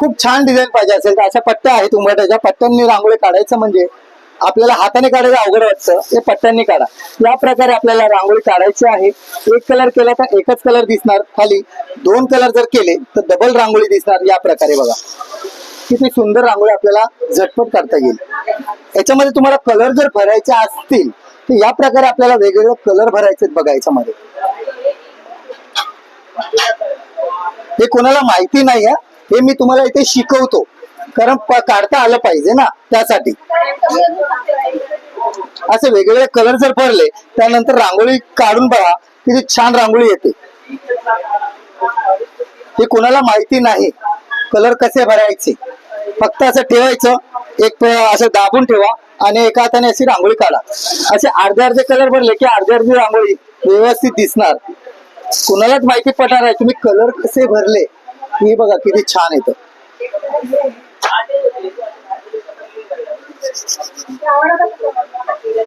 खूप छान डिझाईन पाहिजे असेल तर अशा पट्ट्या आहेत उंबरठ्याच्या पट्ट्यांनी रांगोळी काढायचं म्हणजे आपल्याला हाताने काढायचं अवघड वाटतं हे पट्ट्यांनी काढा. या प्रकारे आपल्याला रांगोळी काढायची आहे. एक कलर केला तर एकच कलर दिसणार खाली. दोन कलर जर केले तर डबल रांगोळी दिसणार या प्रकारे बघा. किती सुंदर रांगोळी आपल्याला झटपट काढता येईल. याच्यामध्ये तुम्हाला कलर जर भरायचे असतील तर या प्रकारे आपल्याला वेगवेगळे कलर भरायचे बघा याच्यामध्ये. हे कोणाला माहिती नाही आहे हे मी तुम्हाला इथे शिकवतो. कारण प- काढता आलं पाहिजे ना त्यासाठी. असे वेगवेगळे कलर जर भरले त्यानंतर रांगोळी काढून बघा किती छान रांगोळी येते. हे कोणाला माहिती नाही. कलर कसे भरायचे? फक्त असं ठेवायचं एक असं दाबून ठेवा आणि एका हाताने अशी रांगोळी काढा. असे अर्धे अर्धे कलर भरले की अर्धे अर्धी रांगोळी व्यवस्थित दिसणार. कुणालाच माहिती पडणार आहे तुम्ही कलर कसे भरले? ही बघा किती छान येतं.